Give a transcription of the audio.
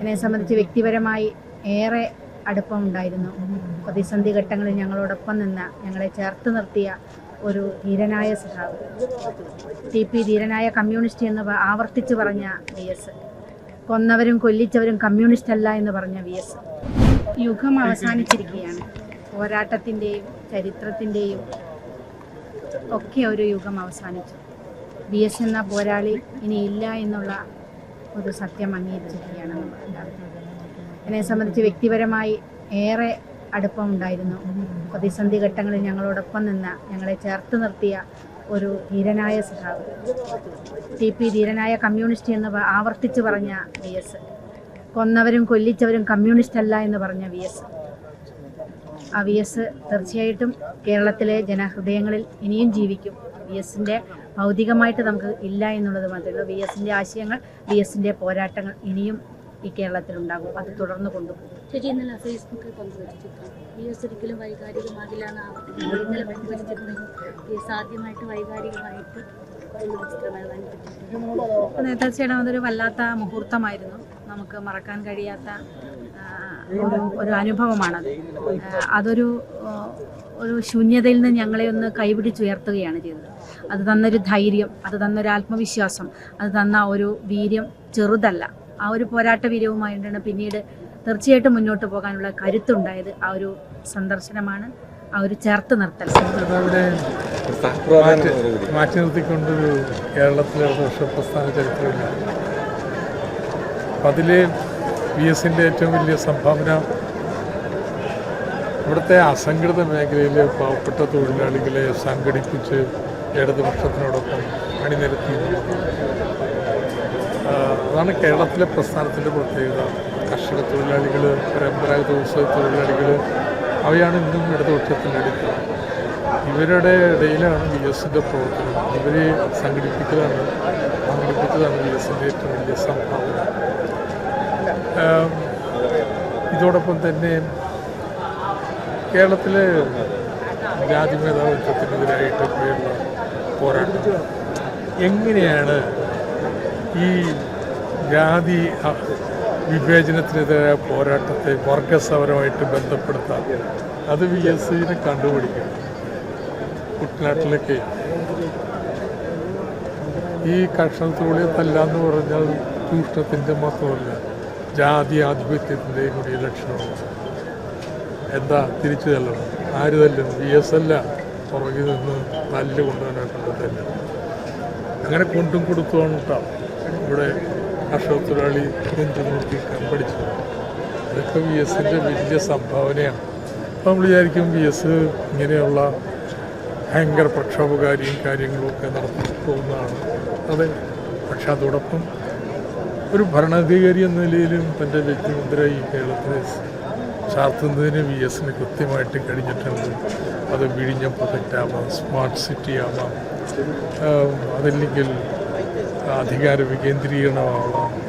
എന്നെ സംബന്ധിച്ച് വ്യക്തിപരമായി ഏറെ അടുപ്പമുണ്ടായിരുന്നു പ്രതിസന്ധി ഘട്ടങ്ങളിൽ ഞങ്ങളോടൊപ്പം നിന്ന ഞങ്ങളെ ചേർത്ത് നിർത്തിയ ഒരു ധീരനായ സഹാവ് ടി പി ധീരനായ കമ്മ്യൂണിസ്റ്റ് എന്ന് ആവർത്തിച്ച് പറഞ്ഞ വി എസ്. കൊന്നവരും കൊല്ലിച്ചവരും കമ്മ്യൂണിസ്റ്റ് അല്ല എന്ന് പറഞ്ഞ വി എസ്. യുഗം അവസാനിച്ചിരിക്കുകയാണ്. പോരാട്ടത്തിന്റെയും ചരിത്രത്തിന്റെയും ഒക്കെ ഒരു യുഗം അവസാനിച്ചു. ബി എസ് എന്ന പോരാളി ഇനിയില്ല എന്നുള്ള ഒരു സത്യം അംഗീകരിച്ചിരിക്കുകയാണ് എല്ലാവരും എന്നെ സംബന്ധിച്ച് വ്യക്തിപരമായി ഏറെ അടുപ്പമുണ്ടായിരുന്നു പ്രതിസന്ധി ഘട്ടങ്ങളിൽ ഞങ്ങളോടൊപ്പം നിന്ന ഞങ്ങളെ ചേർത്ത് നിർത്തിയ ഒരു ധീരനായ സഹാവ് ടി പി ധീരനായ കമ്മ്യൂണിസ്റ്റ് എന്ന് ആവർത്തിച്ച് പറഞ്ഞ വി എസ് കൊന്നവരും കൊല്ലിച്ചവരും കമ്മ്യൂണിസ്റ്റ് അല്ല എന്ന് പറഞ്ഞ വി എസ്. ആ വി എസ് തീർച്ചയായിട്ടും കേരളത്തിലെ ജനഹൃദയങ്ങളിൽ ഇനിയും ജീവിക്കും. വി എസിന്റെ ഭൗതികമായിട്ട് നമുക്ക് ഇല്ല എന്നുള്ളത് മാത്രമേ ഉള്ളൂ. വി എസിന്റെ ആശയങ്ങൾ വി എസിന്റെ പോരാട്ടങ്ങൾ ഇനിയും ഈ കേരളത്തിലുണ്ടാകും. അത് തുടർന്ന് കൊണ്ടുപോകും. ചേച്ചി ഇന്നലെ ഫേസ്ബുക്കിൽ പങ്കുവച്ച ചിത്രം വി എസ് ഒരിക്കലും വൈകാരികമാകില്ല സാധ്യമായിട്ട് ആവർത്തിക്കുന്നത് ഇന്നലെ പങ്കുവച്ച ചിത്രം ആദ്യമായിട്ട് വൈകാരികമായിട്ട് തീർച്ചയായിട്ടും അതൊരു വല്ലാത്ത മുഹൂർത്തമായിരുന്നു. നമുക്ക് മറക്കാൻ കഴിയാത്ത ഒരു ഒരു അനുഭവമാണത്. അതൊരു ഒരു ശൂന്യതയിൽ നിന്ന് ഞങ്ങളെ ഒന്ന് കൈപിടിച്ചുയർത്തുകയാണ് ചെയ്തത്. അത് തന്നൊരു ധൈര്യം അത് തന്നൊരു ആത്മവിശ്വാസം അത് തന്ന ഒരു വീര്യം ചെറുതല്ല. ആ ഒരു പോരാട്ട വീര്യവുമായിട്ടാണ് പിന്നീട് തീർച്ചയായിട്ടും മുന്നോട്ട് പോകാനുള്ള കരുത്തുണ്ടായത് ആ ഒരു സന്ദർശനമാണ് ആ ഒരു ചേർത്ത് നിർത്തൽ. മാറ്റി നിർത്തിക്കൊണ്ട് കേരളത്തിലെ പ്രസ്ഥാന ചരിത്രമില്ല. അതിൽ വി എസിന്റെ ഏറ്റവും വലിയ സംഭാവന ഇവിടുത്തെ അസംഘടിത മേഖലയിലെ പാവപ്പെട്ട തൊഴിലാളികളെ സംഘടിപ്പിച്ച് ഇടതുപക്ഷത്തിനോടൊപ്പം അണിനിരത്തി. അതാണ് കേരളത്തിലെ പ്രസ്ഥാനത്തിന്റെ പ്രത്യേകത. കർഷക തൊഴിലാളികൾ പരമ്പരാഗത വ്യവസായ തൊഴിലാളികൾ അവയാണ് ഇന്നും ഇടതുപക്ഷത്തിനടുത്ത് ഇവരുടെ ഇടയിലാണ് വി എസിന്റെ പ്രവർത്തനം. ഇവരെ സംഘടിപ്പിക്കുകയാണ് സംഘടിപ്പിച്ചതാണ് വി എസിന്റെ ഏറ്റവും വലിയ സംഭാവന. ഇതോടൊപ്പം തന്നെ കേരളത്തിലെ ജാതി മേധാവിത്വത്തിനെതിരായിട്ടൊക്കെയുള്ള പോരാട്ടം. എങ്ങനെയാണ് ഈ ജാതി വിവേചനത്തിനെതിരായ പോരാട്ടത്തെ വർഗസമരമായിട്ട് ബന്ധപ്പെടുത്താം അത് വി എസ് സിനെ കണ്ടുപിടിക്കണം കുട്ടനാട്ടിലൊക്കെ. ഈ കർഷക തൊഴിലത്തല്ല എന്ന് പറഞ്ഞാൽ ചൂഷണത്തിന്റെ മാത്രമല്ല ജാതി ആധിപത്യത്തിന്റെയും കൂടി ലക്ഷണമാണ് എന്താ തിരിച്ചു തല്ലണം? ആര് തല്ലും? വി എസ് അല്ല പുറകിൽ നിന്ന് തല്ല് കൊണ്ടുവരാനായിട്ടുള്ള തല്ല് അങ്ങനെ കൊണ്ടും കൊടുത്തുമാണ് ഇവിടെ കർഷക തൊഴിലാളി നെഞ്ചു കമ്പടിച്ചു അതൊക്കെ വി എസിന്റെ വലിയ സംഭാവനയാണ്. അപ്പോൾ നമ്മൾ വിചാരിക്കും വി എസ് ഇങ്ങനെയുള്ള ഭയങ്കര പ്രക്ഷോഭകാരിയും കാര്യങ്ങളും ഒക്കെ നടത്തി പോകുന്നതാണ്. അതെ പക്ഷെ അതോടൊപ്പം ഒരു ഭരണാധികാരി എന്ന നിലയിലും തന്റെ വ്യക്തിമുദ്ര ഈ കേരളത്തിനെ ചാർത്തുന്നതിന് വി എസിന് കൃത്യമായിട്ട് കഴിഞ്ഞിട്ടുണ്ട്. അത് വിഴിഞ്ഞ പ്രൊജക്റ്റ് ആവാം സ്മാർട്ട് സിറ്റി ആവാം അതല്ലെങ്കിൽ അധികാര വികേന്ദ്രീകരണമാണ്